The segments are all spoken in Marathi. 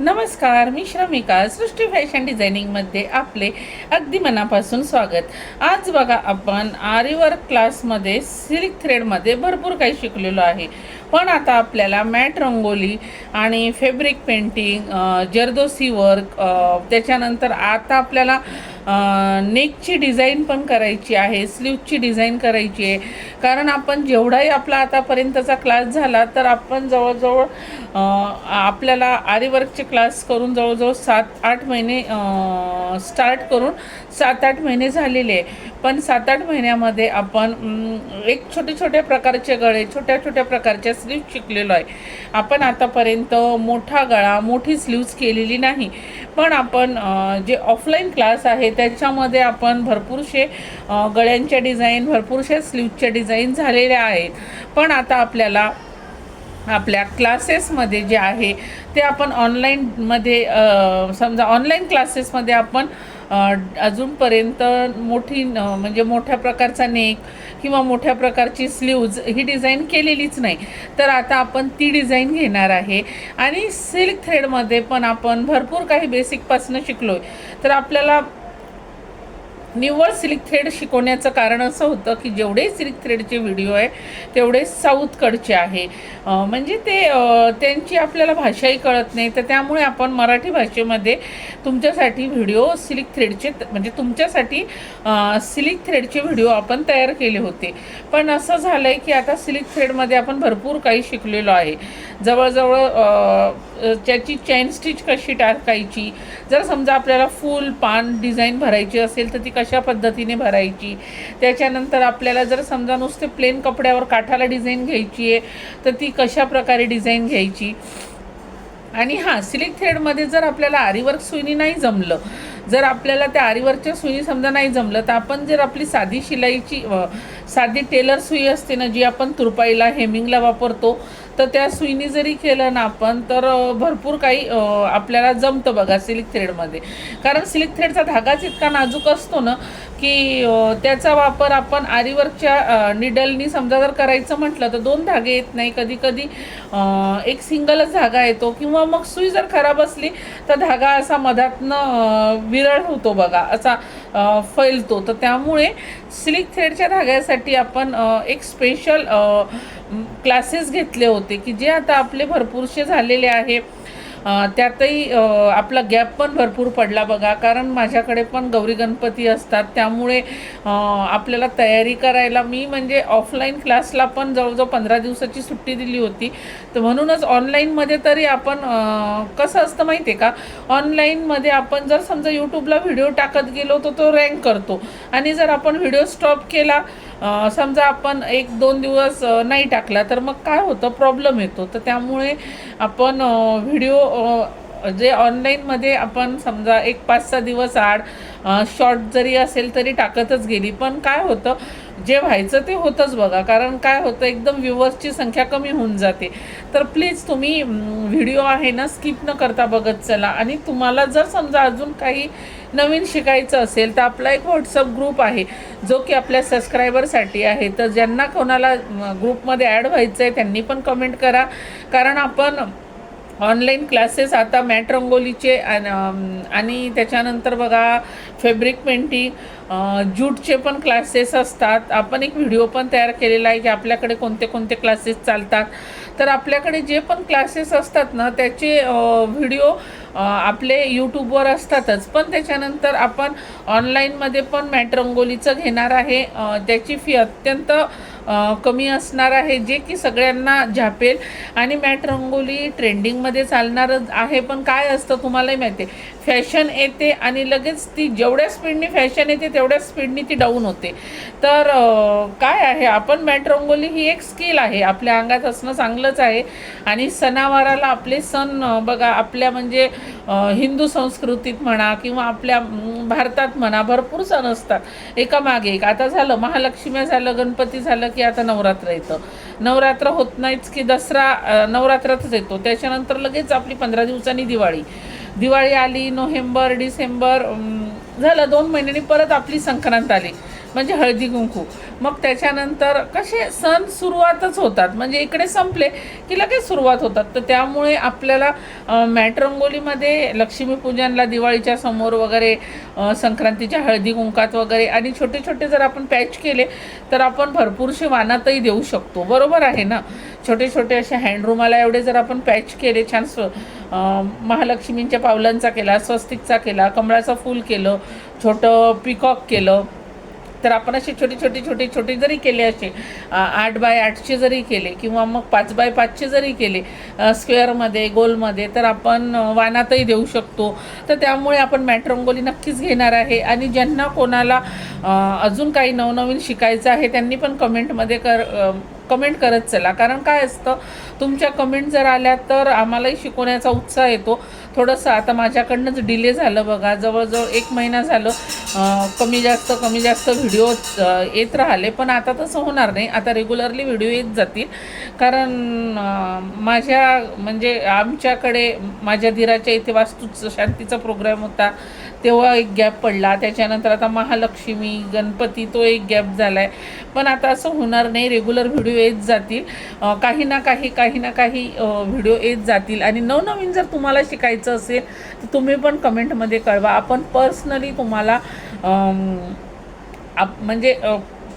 नमस्कार मी श्रमिका सृष्टी फॅशन डिझायनिंगमध्ये आपले अगदी मनापासून स्वागत. आज बघा आपण आरीवर्क क्लासमध्ये सिल्क थ्रेडमध्ये भरपूर काही शिकलेलो आहे. पण आता आपल्याला मॅट रंगोली आणि फेब्रिक पेंटिंग जर्दोसी वर्क त्याच्यानंतर आता आपल्याला नेकची डिझाईन पण करायची आहे स्लीवची डिझाईन करायची आहे. कारण आपण जेवढाही आपला आतापर्यंतचा क्लास झाला तर आपण जवळजवळ आपल्याला आरीवर्कचे क्लास करून जवळजवळ सात आठ महिने स्टार्ट करून सात आठ महिने झालेले आहे. पण सात आठ महिन्यामध्ये आपण एक छोटे छोटे प्रकारचे गळे छोट्या छोट्या प्रकारच्या स्लीव्ह शिकलेलो आहे. आपण आतापर्यंत मोठा गळा मोठी स्लीव्ज केलेली नाही. पण आपण जे ऑफलाईन क्लास आहे त्याच्यामध्ये आपण भरपूरसे गळ्यांच्या डिझाईन भरपूरशा स्लीवच्या डिझाईन झालेल्या आहेत. पण आता आपल्याला आपल्या क्लासेसमध्ये जे आहे ते आपण ऑनलाईनमध्ये समजा ऑनलाईन क्लासेसमध्ये आपण अजूनपर्यंत मोठी म्हणजे मोठ्या प्रकारचा नेक किंवा मोठ्या प्रकारची स्लीव्ज ही डिझाईन केलेलीच नाही. तर आता आपण ती डिझाईन घेणार आहे. आणि सिल्क थ्रेडमध्ये पण आपण भरपूर काही बेसिकपासनं शिकलो आहे तर आपल्याला निव्वळ सिल्क थ्रेड शिकवण्याचं कारण असं होतं की जेवढे सिल्क थ्रेडचे व्हिडिओ आहे तेवढे साऊथकडचे आहे. म्हणजे ते त्यांची आपल्याला भाषाही कळत नाही. तर त्यामुळे आपण मराठी भाषेमध्ये तुमच्यासाठी व्हिडिओ सिल्क थ्रेडचे म्हणजे तुमच्यासाठी सिल्क थ्रेडचे व्हिडिओ आपण तयार केले होते. पण असं झालं आहे की आता सिल्क थ्रेडमध्ये आपण भरपूर काही शिकलेलो आहे. जवळजवळ त्याची चैन स्टिच कशी टाकायची? जर समजा आपल्याला फुल पान डिझाईन भरायची असेल तर ती कशा पद्धतीने भरायची? त्याच्यानंतर आपल्याला जर समजा नुसते प्लेन कपड्यावर काठाला डिझाईन घ्यायची आहे तर ती कशा प्रकारे डिझाईन घ्यायची? आणि हां सिल्क थ्रेडमध्ये जर आपल्याला आरीवर्क सुईनी नाही जमलं जर आपल्याला त्या आरीवर्कच्या सुई समजा नाही जमलं तर आपण जर आपली साधी शिलाईची साधी टेलर सुई असते ना जी आपण तुरपाईला हेमिंगला वापरतो तर त्या सुईनी जरी केलं ना आपण तर भरपूर काही आपल्याला जमतं बघा सिलिक थ्रेडमध्ये. कारण सिलिक थ्रेडचा धागाच इतका नाजूक असतो ना की त्याचा वापर आपण आरीवर्कच्या निडलनी समजा जर करायचं म्हटलं तर दोन धागे येत नाही. कधी कधी एक सिंगलच धागा येतो किंवा मग सुई जर खराब असली तर धागा असा मधातनं विरळ होतो बघा असा फैलतो. तर त्यामुळे सिलिक थ्रेडच्या धाग्यासाठी आपण एक स्पेशल क्लासेस घेतले होते की जे आता आपले भरपूरसे झालेले आहे. त्यातही आपला गॅप पण भरपूर पडला बघा. कारण माझ्याकडे पण गौरी गणपती असतात. त्यामुळे आपल्याला तयारी करायला मी म्हणजे ऑफलाईन क्लासला पण जवळजवळ पंधरा दिवसाची सुट्टी दिली होती. तर म्हणूनच ऑनलाईनमध्ये तरी आपण कसं असतं माहिती आहे का? ऑनलाईनमध्ये आपण जर समजा यूट्यूबला व्हिडिओ टाकत गेलो तर तो रँक करतो. आणि जर आपण व्हिडिओ स्टॉप केला समजा आपण एक दोन दिवस नाही टाकला तर मग काय होतं? प्रॉब्लेम येतो. तर त्यामुळे आपण व्हिडिओ जे ऑनलाईनमध्ये आपण समजा एक पाच सहा दिवस आड शॉर्ट जरी असेल तरी टाकतच गेली. पण काय होतं? जे व्हायचं ते होतंच बघा. कारण काय होतं एकदम व्ह्युअर्सची संख्या कमी होऊन जाते. तर प्लीज तुम्ही व्हिडिओ आहे ना स्किप न करता बघत चला. आणि तुम्हाला जर समजा अजून काही नवीन शिकायचं असेल तर आपला एक व्हॉट्सअप ग्रुप आहे जो की आपल्या सबस्क्रायबरसाठी आहे. तर ज्यांना कोणाला ग्रुपमध्ये ॲड व्हायचं आहे त्यांनी पण कमेंट करा. कारण आपण ऑनलाईन क्लासेस आता मॅट रंगोलीचे आणि त्याच्यानंतर बघा फेब्रिक पेंटिंग जूटचे पण क्लासेस असतात. आपण एक व्हिडिओ पण तयार केलेला आहे की आपल्याकडे कोणते कोणते क्लासेस चालतात. तर आपल्याकडे जे पण क्लासेस असतात ना त्याचे व्हिडिओ आपले यूट्यूबवर असतातच. पण त्याच्यानंतर आपण ऑनलाईनमध्ये पण मॅट रंगोलीचं घेणार आहे. त्याची फी अत्यंत कमी असणार आहे जे की सगळ्यांना झापेल. आणि मॅट रंगोली ट्रेंडिंगमध्ये चालणारच आहे. पण काय असतं तुम्हालाही माहिती आहे. फॅशन येते आणि लगेच ती जेवढ्या स्पीडनी फॅशन येते तेवढ्या स्पीडनी ती डाऊन होते. तर काय आहे आपण मॅट रंगोली ही एक स्किल आहे. आपल्या अंगात असणं चांगलंच आहे. आणि सणावाराला आपले सण बघा आपल्या म्हणजे हिंदू संस्कृतीत म्हणा किंवा आपल्या भारतात म्हणा भरपूर सण असतात. एकामागे एक. आता झालं महालक्ष्मी झालं गणपती झालं की आता नवरात्र येतं. नवरात्र होत नाहीच की दसरा नवरात्रातच येतो. त्याच्यानंतर लगेच आपली पंधरा दिवसांनी दिवाळी. दिवाळी आली नोव्हेंबर डिसेंबर झालं दोन महिन्यांनी परत आपली संक्रांत आली. म्हणजे हळदी कुंकू. मग त्याच्यानंतर कसे सण सुरुवातच होतात. म्हणजे इकडे संपले की लगेच सुरुवात होतात. तर त्यामुळे आपल्याला मॅट रंगोलीमध्ये लक्ष्मीपूजनला दिवाळीच्या समोर वगैरे संक्रांतीच्या हळदी कुंकात वगैरे आणि छोटे छोटे जर आपण पॅच केले तर आपण भरपूरशी वानातही देऊ शकतो. बरोबर आहे ना? छोटे छोटे असे हँडरूमाला एवढे जर आपण पॅच केले छान स्व महालक्ष्मींच्या पावलांचा केला स्वस्तिकचा केला कमळाचं फूल केलं छोटं पिकॉक केलं तर आपण असे छोटे छोटे छोटे छोटे जरी केले असे आठ बाय आठचे जरी केले किंवा मग पाच बाय पाचचे जरी केले स्क्वेअरमध्ये गोलमध्ये तर आपण वानातही देऊ शकतो. तर त्यामुळे आपण मॅटरंगोली नक्कीच घेणार आहे. आणि ज्यांना कोणाला अजून काही नवनवीन शिकायचं आहे त्यांनी पण कमेंटमध्ये कर कमेंट करत चला. कारण काय असतं तुमच्या कमेंट जर आल्या तर आम्हालाही शिकवण्याचा उत्साह येतो. थोडंसं आता माझ्याकडनंच डिले झालं बघा. जवळजवळ एक महिना झालं कमी जास्त कमी जास्त व्हिडिओ येत राहिले. पण आता तसं होणार नाही. आता रेग्युलरली व्हिडिओ येत जातील. कारण माझ्या म्हणजे आमच्याकडे माझ्या धीराच्या इथे वास्तू शांतीचा प्रोग्राम होता. तेव्हा एक गॅप पडला. त्याच्यानंतर आता महालक्ष्मी गणपती तो एक गॅप झाला आहे पण आता असं होणार नाही. रेग्युलर व्हिडिओ येत जातील. काही ना काही काही ना काही व्हिडिओ येत जातील. आणि नवनवीन जर तुम्हाला शिकायचं असेल तर तुम्ही पण कमेंटमध्ये कळवा. आपण पर्सनली तुम्हाला आप म्हणजे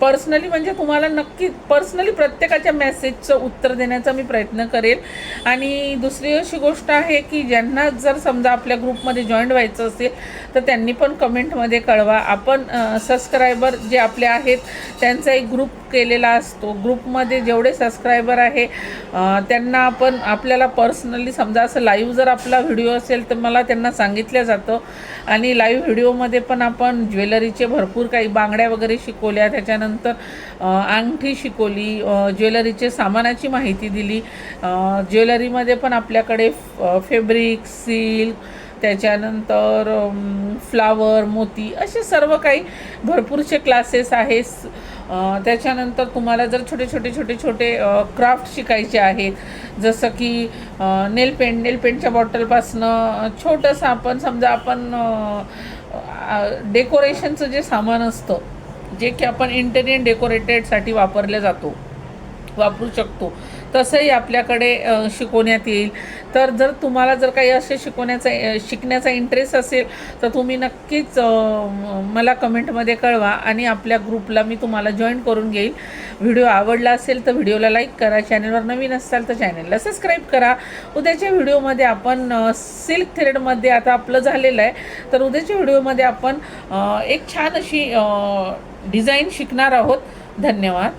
पर्सनली म्हणजे तुम्हाला नक्की पर्सनली प्रत्येकाच्या मेसेजचं उत्तर देण्याचा मी प्रयत्न करेल. आणि दुसरी अशी गोष्ट आहे की ज्यांना जर समजा आपल्या ग्रुपमध्ये जॉईंट व्हायचं असेल तर त्यांनी पण कमेंटमध्ये कळवा. आपण सबस्क्रायबर जे आपले आहेत त्यांचा एक ग्रुप केलेला असतो. ग्रुपमध्ये जेवढे सबस्क्रायबर आहे त्यांना आपण आपल्याला पर्सनली समजा असं लाईव्ह जर आपला व्हिडिओ असेल तर मला त्यांना सांगितलं जातं. आणि लाईव्ह व्हिडिओमध्ये पण आपण ज्वेलरीचे भरपूर काही बांगड्या वगैरे शिकवल्या. त्याच्यानंतर अंगठी शिकवली ज्वेलरीचे सामानाची माहिती दिली. ज्वेलरीमध्ये पण आपल्याकडे फेब्रिक सिल्क त्याच्यानंतर फ्लावर मोती असे सर्व काही भरपूरसे क्लासेस आहेत. त्याच्यानंतर तुम्हाला जर छोटे छोटे छोटे छोटे क्राफ्ट शिकायचे आहेत जसं की नेल पेंट नेल पेंटच्या बॉटलपासनं छोटंसं आपण समजा आपण डेकोरेशनचं जे सामान असतं जे की आपण इंटेरियर डेकोरेटेडसाठी वापरले जातो वापरू शकतो. तसंही आपल्याकडे शिकवण्यात येईल. तर जर तुम्हाला जर काही असे शिकवण्याचा शिकण्याचा इंटरेस्ट असेल तर तुम्ही नक्कीच मला कमेंटमध्ये कळवा आणि आपल्या ग्रुपला मी तुम्हाला जॉईन करून घेईल. व्हिडिओ आवडला असेल तर व्हिडिओला लाईक करा. चॅनलवर नवीन असाल तर चॅनलला सबस्क्राईब करा. उद्याच्या व्हिडिओमध्ये आपण सिल्क थ्रेडमध्ये आता आपलं झालेलं आहे. तर उद्याच्या व्हिडिओमध्ये आपण एक छान अशी डिझाईन शिकणार आहोत. धन्यवाद.